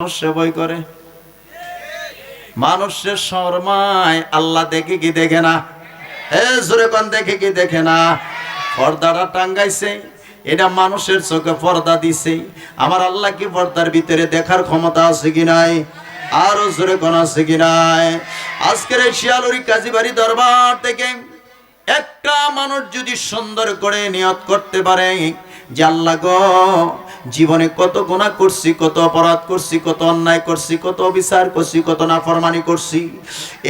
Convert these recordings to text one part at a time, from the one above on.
মানুষ করে? মানুষের শর্মায় আল্লাহ দেখে কি দেখে না? এ দেখে কি দেখে না? পর্দাটা টাঙ্গাইছে, এটা মানুষের চোখে পর্দা দিছে। আমার আল্লাহ কি পর্দার ভিতরে দেখার ক্ষমতা আছে কি নাই? আরও জোরে কোন, আছে কি নাই? আজকের এই শিয়ালুরি কাজীবাড়ি দরবার থেকে একটা মানুষ যদি সুন্দর করে নিয়ত করতে পারে, যে আল্লাহ গো জীবনে কত গুণা করছি, কত অপরাধ করছি, কত অন্যায় করছি, কত বিচার করছি, কত নাফরমানি করছি।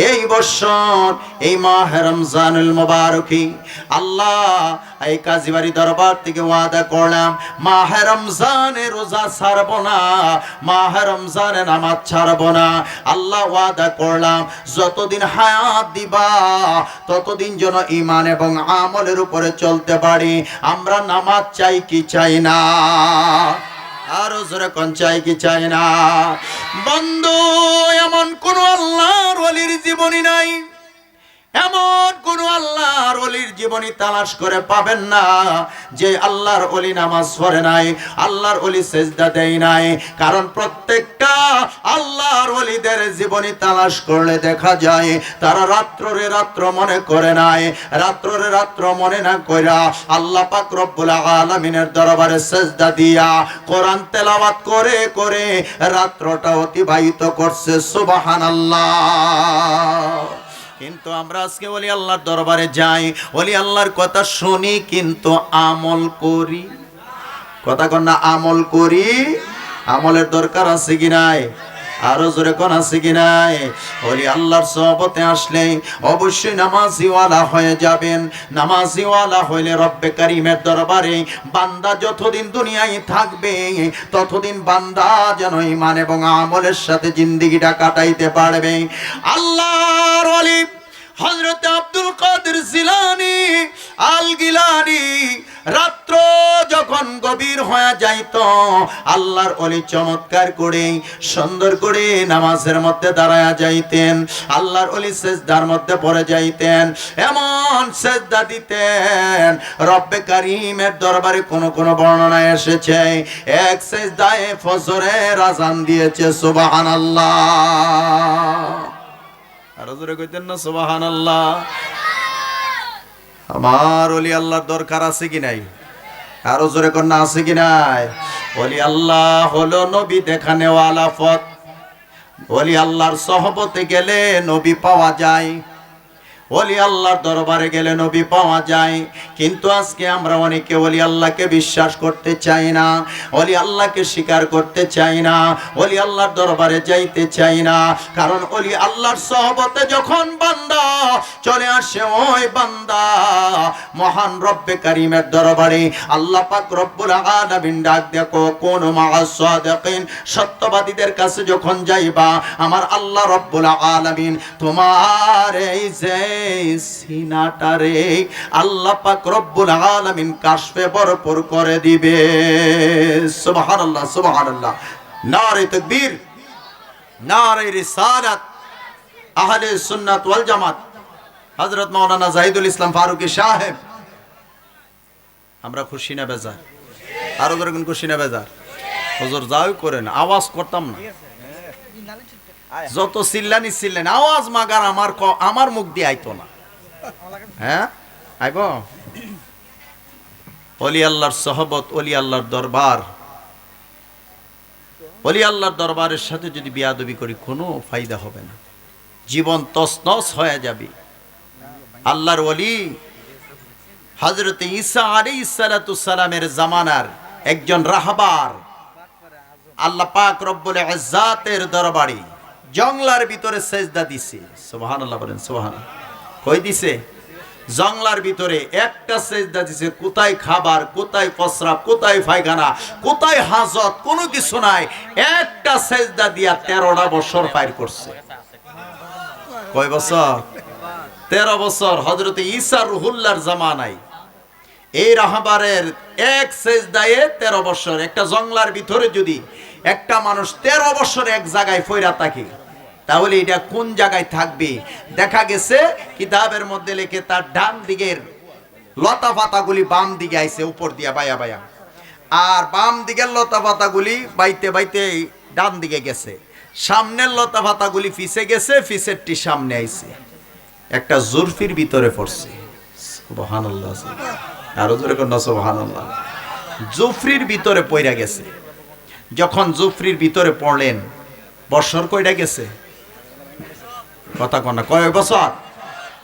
এই বৎসর এই মাহ রমজানুল মোবারকি, আল্লাহ এই কাজীবাড়ি দরবার থেকে ওয়াদা করলাম, মাহ রমজানে রোজা ছাড়বো না, মাহ রমজানে নামাজ ছাড়বো না। আল্লাহ ওয়াদা করলাম, যতদিন হায়াত দিবা, ততদিন যেন ইমান এবং আমলের উপরে চলতে পারি। আমরা নামাজ চাই কি চাই না? আরও জোরে কোন চাই কি চাই না? বন্ধু, এমন কোন আল্লাহর ওলির জীবনী নাই। এমন কোন আল্লাহর অলির জীবনী তালাশ করে পাবেন না যে আল্লাহর অলি নামাজ পড়ে নাই, আল্লাহর অলি সেজদা দেয় নাই। কারণ প্রত্যেকটা আল্লাহর অলিদের জীবনী তালাশ করলে দেখা যায়, তারা রাত্ররে রাত্র মনে করে নাই রাত্ররে রাত্র মনে না কইরা আল্লাহ পাক রব্বুল আলামিনের দরবারে সেজদা দিয়া কোরআন তেলাওয়াত করে করে রাত্রটা অতিবাহিত করছে, সুবহানাল্লাহ। কিন্তু আমরা আজকে ওলি আল্লাহর দরবারে যাই, ওলি আল্লাহর কথা শুনি, কিন্তু আমল করি। কথা কন্যা আমল করি। আমলের দরকার আছে কি নাই? আরও জোরে কোন আছে কি নাই? হলি আল্লাহর সহবতে আসলে অবশ্যই নামাজিওয়ালা হয়ে যাবেন। নামাজিওয়ালা হইলে রব্বে কারিমের দরবারে বান্দা যতদিন দুনিয়ায় থাকবে, ততদিন বান্দা যেন ইমান এবং আমলের সাথে জিন্দিগিটা কাটাইতে পারবে। আল্লাহর অলি হজরত আব্দুল কাদের জিলানি আল গিলানি রাত্র যখন গভীর হয়ে যাইত, আল্লাহর অলি চমৎকার করে, সুন্দর করে নামাজের মধ্যে দাঁড়ায়া যাইতেন, আল্লাহর অলি সেজদার মধ্যে পড়ে যাইতেন, এমন সেজদা দিতেন, রব্বে কারিমের দরবারে কোন কোনো বর্ণনা এসেছে, এক সেজদায় ফজরের আজান দিয়েছে, সুবহানাল্লাহ। আরও জোরে কইতেন না সুবাহান আল্লাহ আমার অলি আল্লাহর দরকার আছে কি নাই? আরও জোরে কন্যা আছে কি নাই? অলি আল্লাহ হলো নবী দেখানেওয়ালা পথ। অলি আল্লাহর সহবতে গেলে নবী পাওয়া যায়। ওলি আল্লাহর দরবারে গেলে নবী পাওয়া যায়। কিন্তু আজকে আমরা অনেকে ওলি আল্লাহকে বিশ্বাস করতে চাই না, ওলি আল্লাহকে স্বীকার করতে চাই না, ওলি আল্লাহর দরবারে যাইতে চাই না। কারণ ওলি আল্লাহর সহবতে যখন বান্দা চলে আসে, ওই বান্দা মহান রব্বে কারিমের দরবারে আল্লাহ পাক রব্বুল আলামিন ডাক দেখো, কোন মাআসাদিকিন সত্যবাদীদের কাছে যখন যাইবা, আমার আল্লাহ রব্বুল আলামিন তোমার এই যে সিনাটারে আল্লাহ পাক রব্বুল আলামিন কাশফে ভরপুর করে দিবে। সুবহানাল্লাহ সুবহানাল্লাহ। নারে তাকবীর, নারে রিসালাত, আহলে সুন্নাত ওয়াল জামাত। হযরত মাওলানা জাহিদুল ইসলাম ফারুকী সাহেব। আমরা খুশি না বেজার? আরও ধরুন খুশি না বেজার? হুজুর যাও করেন, আওয়াজ করতাম না। যত চিল্লানি চিল্লেন, আওয়াজ মাগার আমার আমার মুখ দিয়ে আইতো না। হ্যাঁ? আইব? অলি আল্লাহর সহবত, অলি আল্লাহর দরবার। অলি আল্লাহর দরবারের সাথে যদি বিয়াদবি করি, কোনো ফায়দা হবে না। জীবন তসনস হয়ে যাবে। আল্লাহর অলি হজরত ঈসা আলী সালামের জামানার একজন রাহবার, আল্লাহ পাক রব্বুল ইজ্জাতের দরবারে জংলার ভিতরে সেজদা দিছে। সুবহানাল্লাহ বলেন সুবহান কই দিছে? জংলার ভিতরে একটা সেজদা দিছে, কোথায় খাবার, কোথায় পসরাব কোথায় পায়খানা, কোথায় হাজত, কোনো কিছু নাই। একটা সেজদা দিয়া তেরোটা বছর পার করছে। কয় বছর? তেরো বছর। হজরত ঈসা রুহুল্লার জামানায় এই রাহাবারের এক সেজদায়ে তেরো বছর, একটা জংলার ভিতরে যদি একটা মানুষ তেরো বছর এক জায়গায় ফইরা থাকে, তাহলে এটা কোন জায়গায় থাকবে? দেখা গেছে কিতাবের মধ্যে লেখে তার ডান দিকের লতা পাতাগুলি বাম দিকে আইছে, উপর দিয়া বায়া বায়া আর বাম দিকের লতা পাতাগুলি বাইতে বাইতে ডান দিকে গেছে। সামনের লতা পাতাগুলি ফিসে গেছে ফিসেরটি সামনে আইছে। একটা জুরফির ভিতরে পড়ছে। আরও সুবহানাল্লাহ। জুফরির ভিতরে পইরা গেছে। যখন জুফরির ভিতরে পড়লেন বছর কয়টা গেছে? কথা কনা কয় বছর?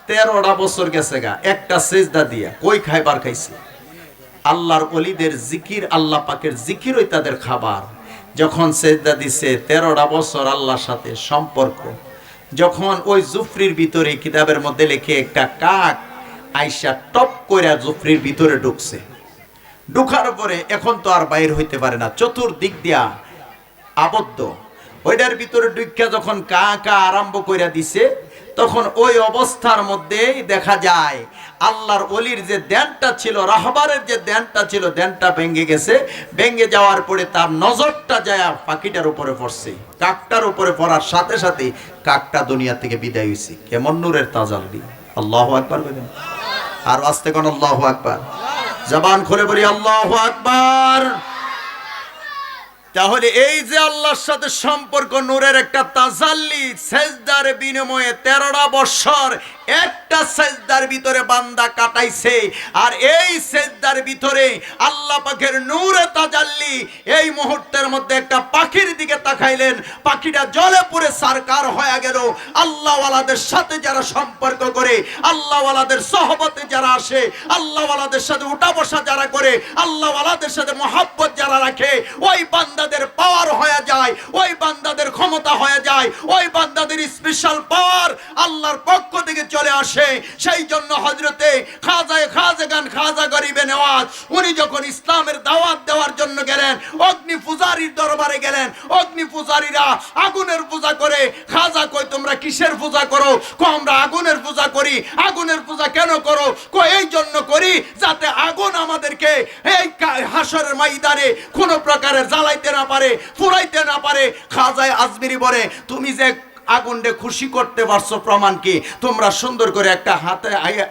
তেরোটা বছর গেছে গা, একটা সেজদা দিয়া, কই খাইবার খাইছে? আল্লাহর অলিদের জিকির, আল্লাহ পাকের জিকিরই তাদের খাবার। যখন সেজদা দিছে, তেরোটা বছর আল্লাহর সাথে সম্পর্ক। যখন ওই জুফরির ভিতরে কিতাবের মধ্যে লিখে, একটা কাক আইসা টপ কইরা জুফরির ভিতরে ঢুকছে। ঢুকার পরে এখন তো আর বাইর হইতে পারে না, চতুর্দিক দিয়া আবদ্ধ। ওইটার ভিতরে ঢুকিয়া যখন কা কা আরম্ভ কইরা দিছে, তখন ওই অবস্থার মধ্যেই দেখা যায়, আল্লাহর অলির যে দেনটা ছিল, রাহবারের যে দেনটা ছিল, দেনটা ভেঙে গেছে। ভেঙে যাওয়ার পরে তার নজরটা যায় পাখিটার উপরে পড়ছে। কাকটার উপরে পড়ার সাথে সাথে কাকটা দুনিয়া থেকে বিদায় হয়েছে কেমন নূরের তাজাল্লি। আল্লাহ আকবার বলেন। আর আস্তে কোন আল্লাহ আকবার। জবান খুলে বলি, আল্লাহ আকবার। তাহলে এই যে আল্লাহর সাথে সম্পর্ক, নূরের একটা তাজাল্লি, সেজদার বিনিময়ে তেরোটা বছর একটা সেজদার ভিতরে বান্দা কাটাইছে, আর এই সেজদার ভিতরে আল্লাহ পাখের নূরে তাজাল্লি এই মুহূর্তের মধ্যে একটা পাখির দিকে তাকাইলেন। পাখিটা জলে পুরে সারকার হয়ে গেল। আল্লাহওয়ালাদের সাথে যারা সম্পর্ক করে, আল্লাহওয়ালাদের সহবতে যারা আসে, আল্লাহওয়ালাদের সাথে উঠা বসা যারা করে, আল্লাহওয়ালাদের সাথে মহাব্বত যারা রাখে, ওই বান্দাদের পাওয়ার হয়ে যায়, ওই বান্দাদের ক্ষমতা হয়ে যায়, ওই বান্দাদের স্পেশাল পাওয়ার আল্লাহর পক্ষ থেকে চলে আসে, সেই জন্য হজরতে খাজায় খাজাগান খাজা গরিবে নেওয়াজ, উনি যখন ইসলামের দাওয়াত দেওয়ার জন্য গেলেন, অগ্নি পূজারীর দরবারে গেলেন, অগ্নি পূজারীরা আগুনের পূজা করে, খাজা কই তোমরা কিসের পূজা করো? কো আমরা আগুনের পূজা করি। আগুনের পূজা কেন করো? কো এই জন্য করি যাতে আগুন আমাদেরকে এই হাসরের ময়দানে কোনো প্রকারে জ্বালাইতে না পারে ফুরাইতে না পারে। খাজায় আজমিরি বলে, তুমি যে আগুনকে খুশি করতে পারছ প্রমাণ কি? তোমরা সুন্দর করে একটা হাতে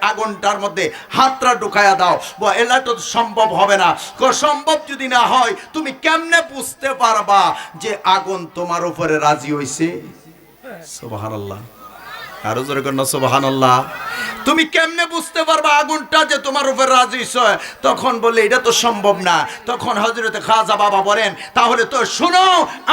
আগুনটার মধ্যে হাতটা ঢুকায়া দাও। বা এলা তো সম্ভব হবে না। সম্ভব যদি না হয়, তুমি কেমনে বুঝতে পারবা যে আগুন তোমার উপরে রাজি হইছে? সুবহানাল্লাহ। আরও জোরে কর না, সুবহানাল্লাহ। তুমি কেমনে বুঝতে পারবা আগুনটা যে তোমার উপর রাজি হইছে? তখন বলে এটা তো সম্ভব না। তখন হজরতে খাজা বাবা বলেন, তাহলে তো শোনো,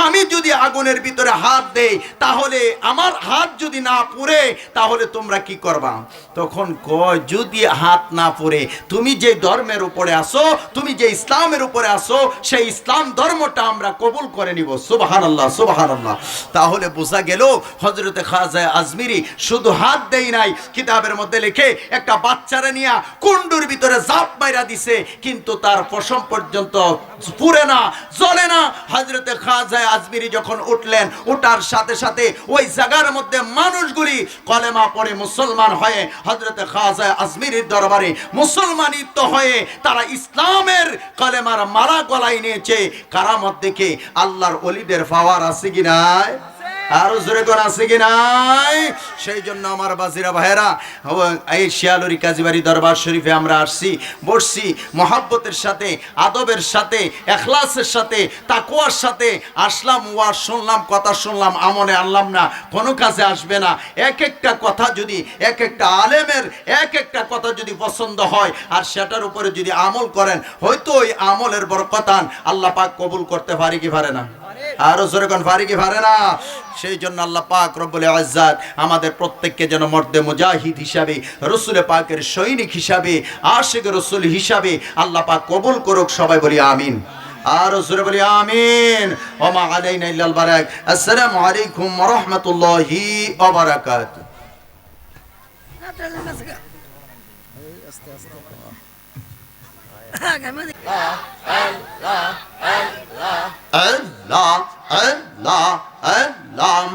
আমি যদি আগুনের ভিতরে হাত দেই, তাহলে আমার হাত যদি না পুড়ে, তাহলে তোমরা কি করবা? তখন কয়, যদি হাত না পুড়ে, তুমি যে ধর্মের উপরে আসো তুমি যে ইসলামের উপরে আসো সেই ইসলাম ধর্মটা আমরা কবুল করে নিব। সুবহানাল্লাহ সুবহানাল্লাহ। তাহলে বোঝা গেল হজরতে খাজা আজমিরি শুধু হাত দেই নাই, কিতাবের মধ্যে লিখে একটা বাচ্চারা নিয়া কুন্ডুর ভিতরে জাপ মাইরা দিছে, কিন্তু তার পশম পর্যন্ত পুরে না, জ্বলে না। হজরতে খাজা আজমিরি যখন উঠলেন ওঠার সাথে সাথে ওই জায়গার মধ্যে মানুষগুলি কলেমা পড়ে মুসলমান হয়ে হজরতে খাজা আজমিরির দরবারে মুসলমানিত হয়ে তারা ইসলামের কলেমার মারা গলায় নিয়েছে। কারামত দেখে আল্লাহর অলিদের পাওয়ার আছে কি নাই? আরও জোরে কোন আছে কি নাই? সেই জন্য আমার বাজিরা ভাইরা এই শিয়ালুরি কাজীবাড়ি দরবার শরীফে আমরা আসছি, বসছি, মহাব্বতের সাথে, আদবের সাথে, এখলাসের সাথে তাকুয়ার সাথে, আসলাম ওয়ার শুনলাম, কথা শুনলাম, আমলে আনলাম না, কোনো কাজে আসবে না। এক একটা কথা যদি, এক একটা আলেমের এক একটা কথা যদি পছন্দ হয়, আর সেটার উপরে যদি আমল করেন, হয়তো ওই আমলের বরকতান আল্লাহ পাক কবুল করতে পারি কি পারে না? আরও জোরে কোন পারি কি পারে না? সেই জন্য আল্লাহ পাক রব্বুল আজ্জাদ আমাদের প্রত্যেককে যেন মর্দে মুজাহিদ হিসাবে রসুলে পাকের সৈনিক হিসাবে আশিক রসুল হিসাবে আল্লাহ পাক কবুল করুক সবাই বলি আমিন। আর জোরে বলি আমিন। ওমা আলাইনা ইল্লাল বারাক। আসসালামু আলাইকুম ওয়া রাহমাতুল্লাহি ওয়া বারাকাতুহু। cảm ơn la la la la la la la la la la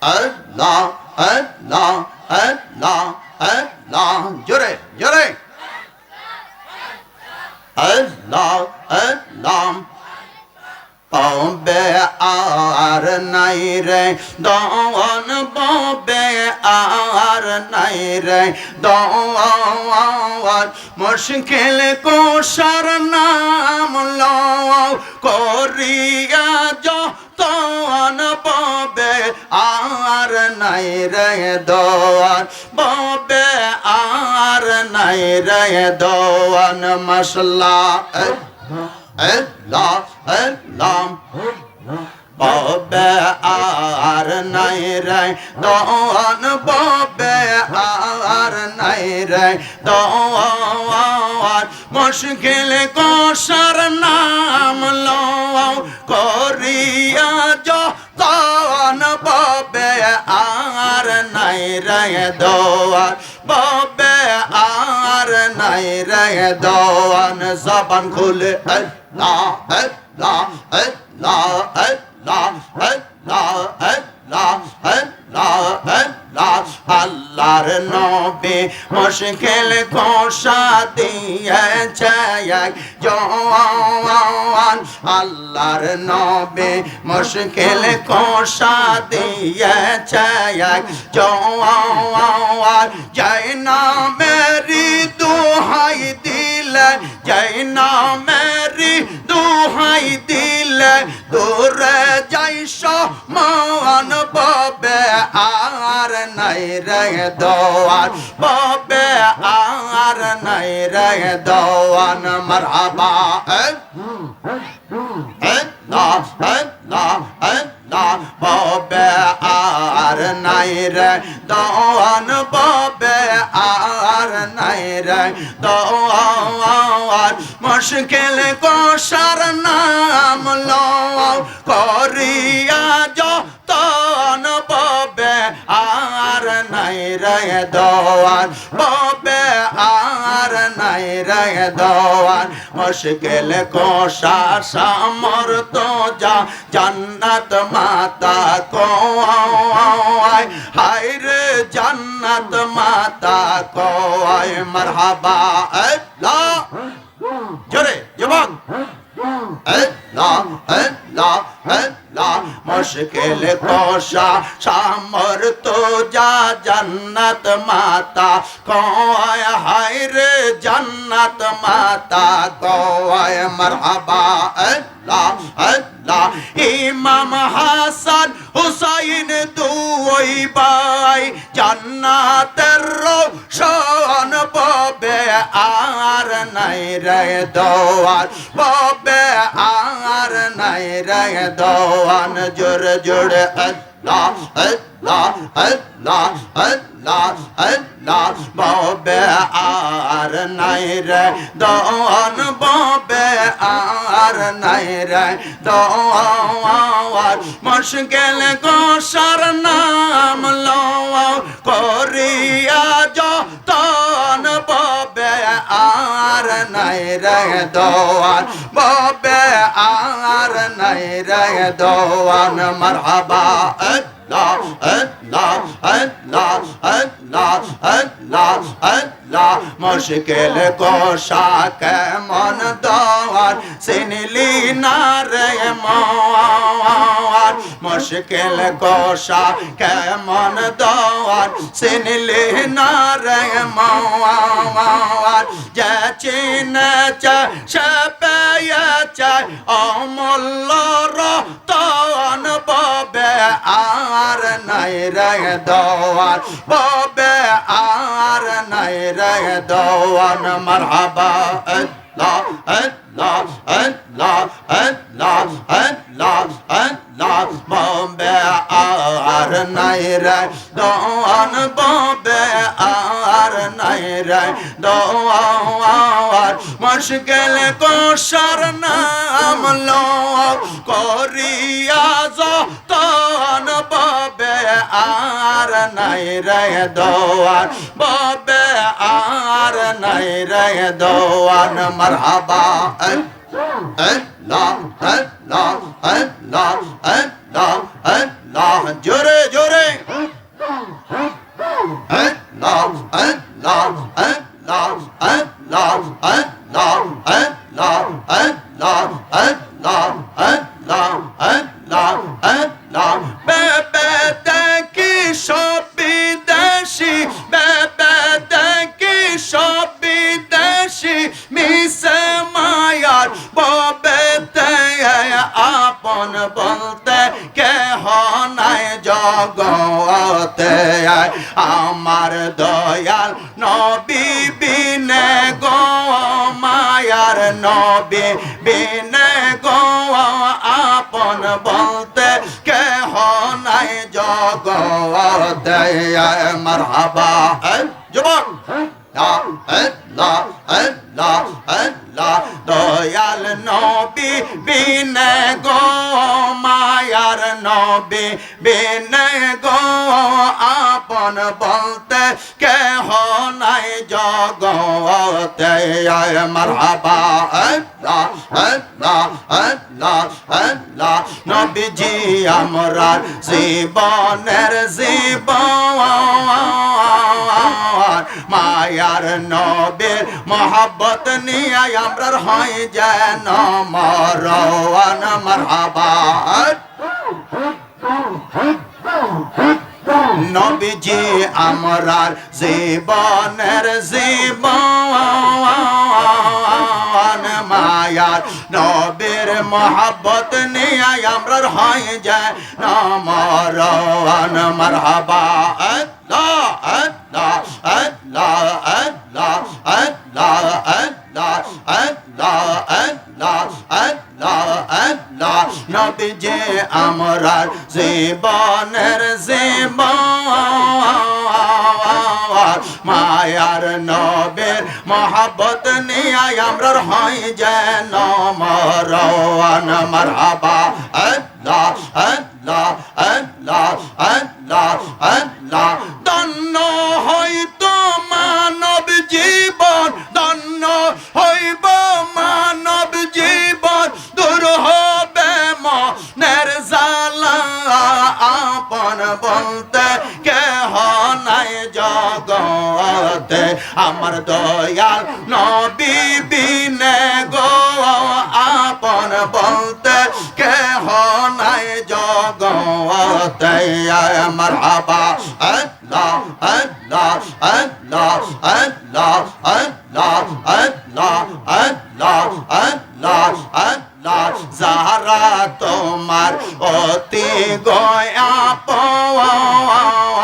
ở lo ở lo ở lo ở lo vô đây vô đây ở lo ở lo পাবে আর নাই রে দন ববে আর নাই রে দন মুশকিল কোষার নাম লও, করিয়া যতন ববে আর নাই রে, দোয়ান। ববে আর নাই রে, দোয়ান মশলা আল্লাহ ববে আর নাই রে দোয়ান ববে আর নাই রে দোয়ান মুশকিল কোষার নাম লও করিয়া যতন ববে আর নাই রে দোয়ান ববে আর নাই রে দোয়ান জবান খুলে আল্লাহর নবে মুশকিল কোষা দিয়েছে জওয়ান। আল্লাহর নবে মুশকিল কোষা দিয়েছে জওয়ান। জয় নামেরি দোহাই দিলে জয় নামে দুহাই দিলে দূরে যাইস সমান ববে আর নাই রে দোয়ান ববে আর নাই রে দোয়ান মারহাবা। হ্যাঁ আল্লাহ আল্লাহ ববে আর নাই রে দোয়ান ববে আর নাই রে দোয়ান মুশকিল কোষার নাম লও করিয়া যতন ববে আর নাই রে দোয়ান ববে আমার নাই রে দেওয়ার মুশকিল কোষা সামর তো যা জান্নাত মাতা কো কোয়ায় হাই রে জান্নাত মাতা কো কোয়ায় মারহাবা আল্লাহ। জোরে যুবক আল্লাহ আল্লাহ আল্লাহ। আল্লাহ মুশকিল কোষা তো যা জন্নত মাতা, কয় হায় রে জন্নত মাতা, কয় মারহাবা আল্লাহ আল্লাহ, ইমাম হাসান দুই ভাই জান্নাতের রোশন পাবে আর নাই রে দোয়ার পাবে আর নাই রে দোয়ান জোর জোর আল্লাহ। আল্লাহ আল্লাহ আল্লাহ আল্লাহ ববে আর নাই রে দোয়ান ববে আর নাই রে দোয়ার মুশকিল গোসার নাম লও করিয়া যতন ববে আর নাই রে দোয়ান ববে আর নাই রে দোয়ান মারহাবা মুশকিল কোষা কেমন দোয়ার সিনলি না রে মার মুশকিল কোষা কেমন দোয়ার সিনলি না রে মার যে চিনে চা সে পেয়েছে অমূল্য রতন ববে আর নাই রে দোয়ার ববে আর নাই রে দোয়ান মারহাবা, আল্লাহ আল্লাহ আল্লাহ আল্লাহ আল্লাহ আল্লাহ। ববে আর নাই রে, দোয়ান ববে আর নাই রে দোয়ার মুশকিল কোষার নাম লো করিয়া যতন ববে আর নাই রে দোয়ার ববে আর নাই রে, দোয়ান মারহাবা। আল্লাহ আল্লাহ আল্লাহ আল্লাহ আল্লাহ জোরে জোরে আল্লাহ আল্লাহ আল্লাহ আল্লাহ আল্লাহ আল্লাহ আল্লাহ আল্লাহ আল্লাহ নবী বিনে গো আপন বলতে কেহ নাই জগতে। মারহাবা। যুবক। দয়াল নবী বিনে গো মায়ার নবী বিনে আপন বলতে কেহ নাই জগতে। মারহাবা আল্লাহ আল্লাহ আল্লাহ আল্লাহ নবীজি, আমরা জীবনের জীবন। মায়ার নবীর মহাব্বত নিয়ে আমরা হয় যেন মরওয়ান মারহাবা। নবীজি আমরার জীবনের জীবন মায়ার নবীর মহাব্বত নিয়ে আমরার হয় যায়। নমরওয়ান মারহাবা, আল্লাহ আল্লাহ আল্লাহ আল্লাহ আল্লাহ আল্লাহ আল্লাহ আল্লাহ আল্লাহ আল্লাহ। নবীজি আমরার জীবনের জীবন মায়ার নবের মহাব্বত নিয়ে আমরার হয় যেন মরওয়ান। মারহাবা আল্লাহ আল্লাহ আল্লাহ আল্লাহ আল্লাহ। আমার দয়াল নবী বিনে গো, আপন বলতে কেহ নাই জগতে। আমার হাবা আল্লাহ আল্লাহ আল্লাহ আল্লাহ আল্লাহ আল্লাহ আল্লাহ আল্লাহ আল্লাহ। যারা তোমার অতি গয়া পাওয়ার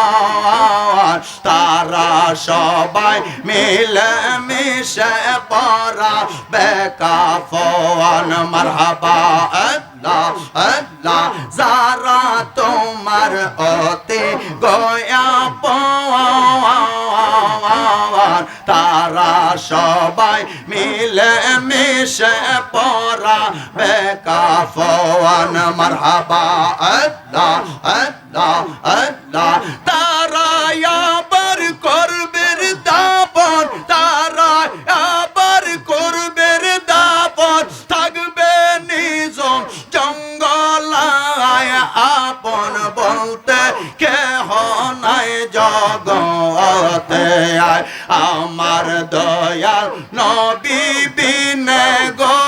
তারা সবাই মিলে মিশে পরা বেকা ফোয়ান, মারহাবা, আল্লাহ আল্লাহ। যারা তোমার অতি গয়া পাওয়ার, তারা সবাই মিলে মিশে পরা বেকা ফোয়ান, মারহাবা, আল্লাহ আল্লাহ আল্লাহ। আমার দয়াল নবী বিনে গো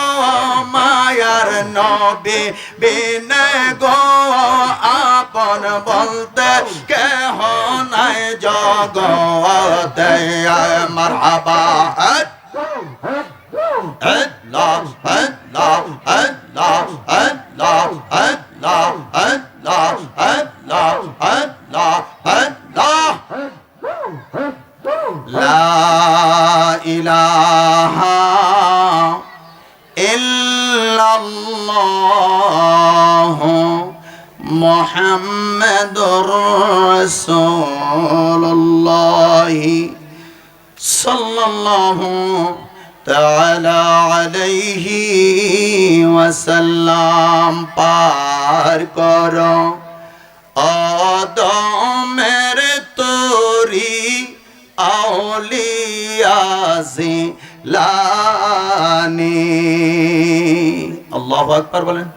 মায়ার নবী বিনে গো আপন বলতে কেহ নাই জগতে মারহাবা আল্লাহ আল্লাহ আল্লাহ আল্লাহ আল্লাহ আল্লাহ আল্লাহ আল্লাহ আল্লাহ إله إلا الله محمد رسول الله صلى الله تعالى عليه وسلم পার করো অদমের তরি আওলি আল্লাহু আকবার বলেন।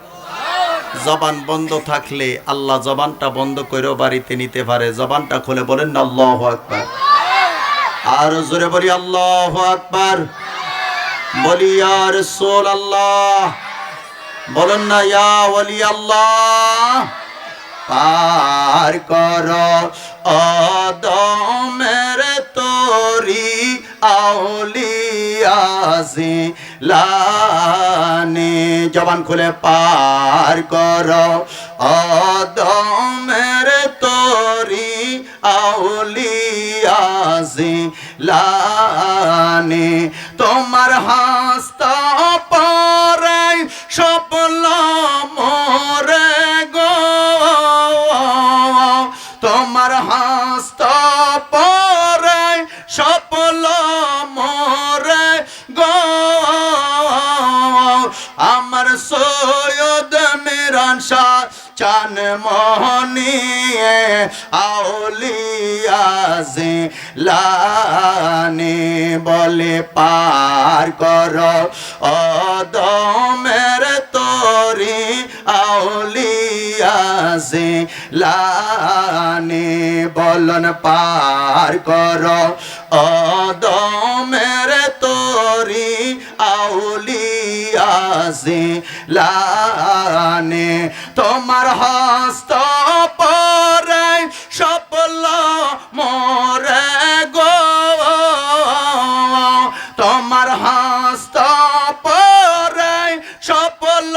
জবান বন্ধ থাকলে আল্লাহ জবানটা বন্ধ বাড়িতে নিতে পারে। জবানটা খুলে বলেন আল্লাহু আকবার। আর জোরে বলি, আল্লাহু আকবার। বলি আর সোল আল্লাহ বলেন না, ইয়া ওলি আল্লাহ পার কর অদমের তোরি আউলিয়াজি লানি জবান খুলে পার কর। অদমের তরি আউলিয়াজি লানি তোমার হাস্তা চান মোহনিয়ে আউলিয়াজি লানি বলে পার কর। অদমের তোরি আউলিয়াজি লানি বলন পার কর। অদমের তোরি আউলিয়াজি লানি, তোমার হস্ত পরে সপল মরে গো। তোমার হস্ত পরে সপল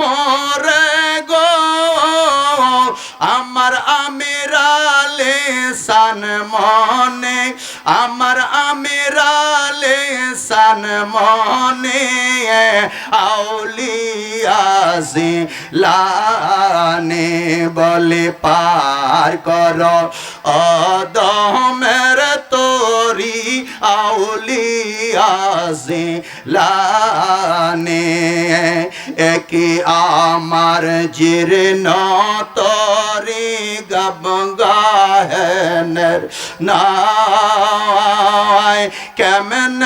মরে গো। আমার আমিরালে সান মনে, আমার আমিরালে সান মনে আউলিয়াজি লানে বলে পার কর। অদমের তোরি আউলিয়াজি লানে একে আমার জির নতরি গবগাহেনের নাই কেমন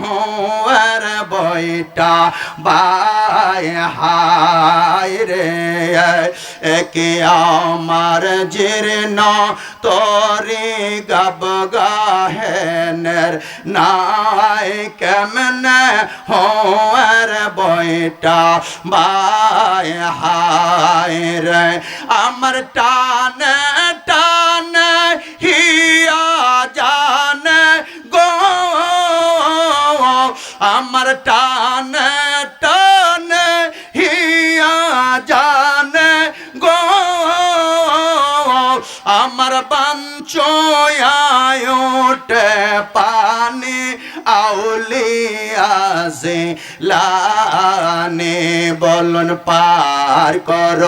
হুয়ার বইটা বাই হায় রে একে আমার জির নতরি গবগাহেনের নাই কেমন হুয়ার বইটা বাই হায় রে, আমার টানে টানে হিয়া আমার টানে টানে, হিয়া জানে গো। আমার বাঞ্চয়ায় পানি আউলিয়াজে লানে বলন পার কর,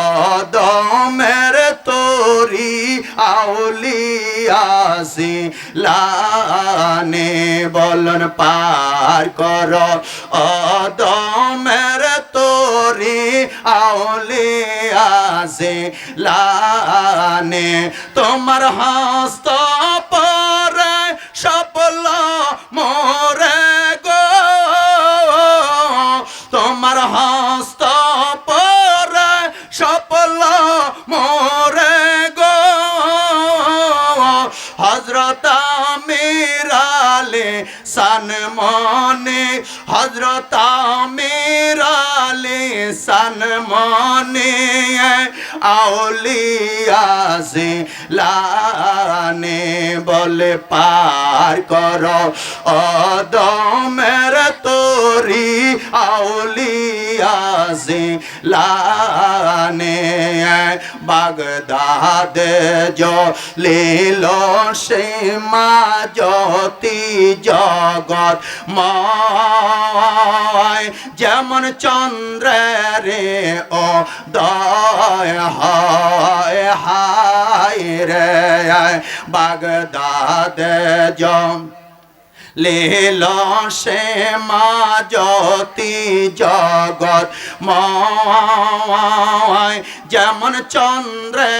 অদমের তোরি আউলিয়াজে লানে বলন পার কর। অদমের তোরি আউলিয়াজে লানে তোমার হস্ত পরে সফল মোরে গো। তোমার হস্ত সান মনে হজরত মিরালে সান মনে আউলিয়াসে লানে বলে পার কর। অদমের তোরি আউলিয়াজে লানে বাগদাদ লীল সীমা জ্যোতি জগৎ ময়। যেমন চন্দ্রে ও দয় হয় হায় রে বাগদাদ জম লীল সে মা জ্যোতি জগৎ ময় যেমন চন্দ্রে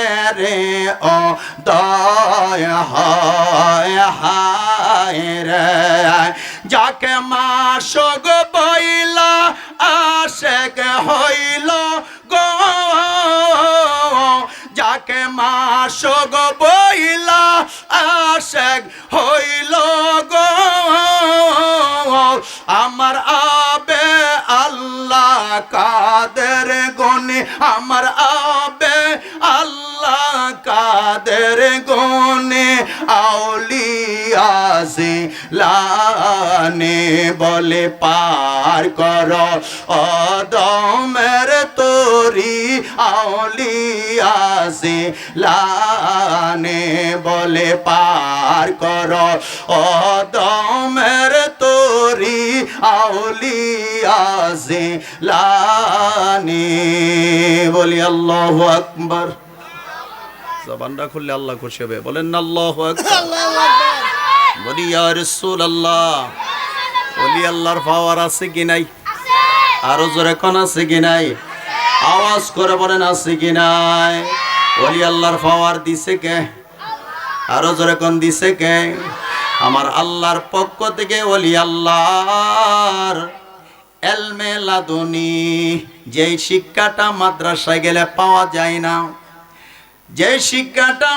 ও দয় হয়, হায় রে। যাকে মা সগ বইলা, আশেক হইল গো। যাকে মা সগ বইলা, আশেক হইল গো। আমার আবে আল্লাহ কাদের গনে? আমার আবে আল্লাহ কাদের গনে? আউলিয়া লানে বলে পার কর। অদমের তোরি আউলিয়াসে লানে বলে পার কর। অদমের তোরি আউলিয়াসে লানে। বলি আল্লাহ আকবর। জবানটা খুললে আল্লাহ খুশি হবে। বলেন না আল্লাহ বলি, ইয়া রাসূলুল্লাহ। বলি, আল্লাহর পাওয়ার আছে কি নাই? আরও জোরে কোন আছে কি নাই? আওয়াজ করে বলেন আছে কি নাই? বলি, আল্লাহর পাওয়ার দিছে কে? আরও জোরে কোন দিছে কে? আমার আল্লাহর পক্ষ থেকে ওলি আল্লাহর এলমে লাদুনি, যেই শিক্ষাটা মাদ্রাসায় গেলে পাওয়া যায় না। যে শিক্ষাটা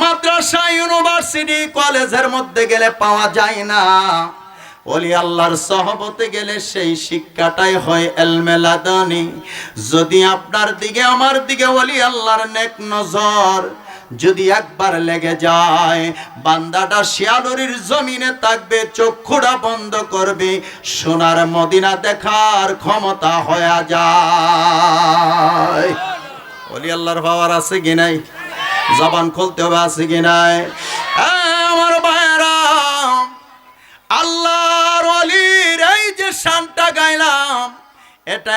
মাদ্রাসা, ইউনিভার্সিটি, কলেজের মধ্যে গেলে পাওয়া যায় না। ওলি আল্লাহর সহবতে গেলে সেই শিক্ষাটাই হয় এলমেলাদানি যদি আপনার দিকে, আমার দিকে ওলি আল্লাহর নেক নজর যদি একবার লেগে যায়, বান্দাটা শিয়ালুরির জমিনে থাকবে, চক্ষুটা বন্ধ করবে, সোনার মদিনা দেখার ক্ষমতা হয়ে যায়। ওলি আল্লাহর পাওয়ার আছে কি নাই? জবান খুলতে হবে, আছে কি নাই? আমার ভাইয়েরা, আল্লাহর অলির এই যে শানটা গাইলাম, এটা